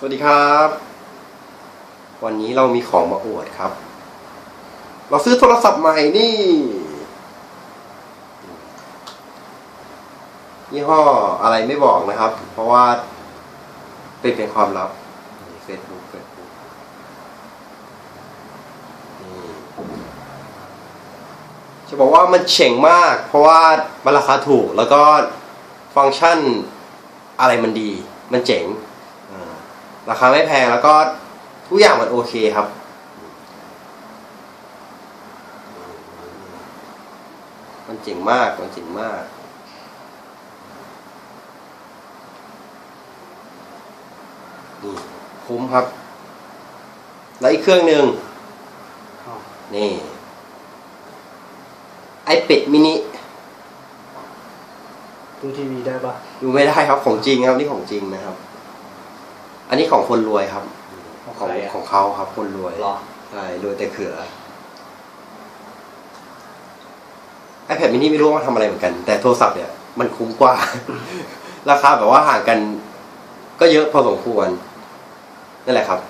สวัสดีครับ วันนี้เรามีของมาอวดครับ เราซื้อโทรศัพท์ใหม่นี่ ยี่ห้ออะไรไม่บอกนะครับ เพราะว่าเป็นเป็นความลับเฟซบุ๊กเฟซบุ๊กจะบอกว่ามันเฉ่งมาก เพราะว่ามันราคาถูกแล้วก็ฟังก์ชันอะไรมันดี มันเจ๋ง ราคาไม่แพงแล้วก็ทุกอย่างมันโอเคครับ มันเจ๋งมาก มันเจ๋งมากนี่คุ้มครับ แล้วอีกเครื่องหนึ่งนี่ ไอเป็ดมินิ ดูทีวีได้ปะดูไม่ได้ครับของจริงครับ นี่ของจริงนะครับ อันนี้ของคนรวยครับ ของของใครอะของเขาครับคนรวยเหรอใช่รวยแต่เขือ iPad mini ไม่รู้ว่ามาทำอะไรเหมือนกัน แต่โทรศัพท์เนี่ยมันคุ้มกว่า ราคาแบบว่าห่างกัน ก็เยอะพอสมควรนั่นแหละครับ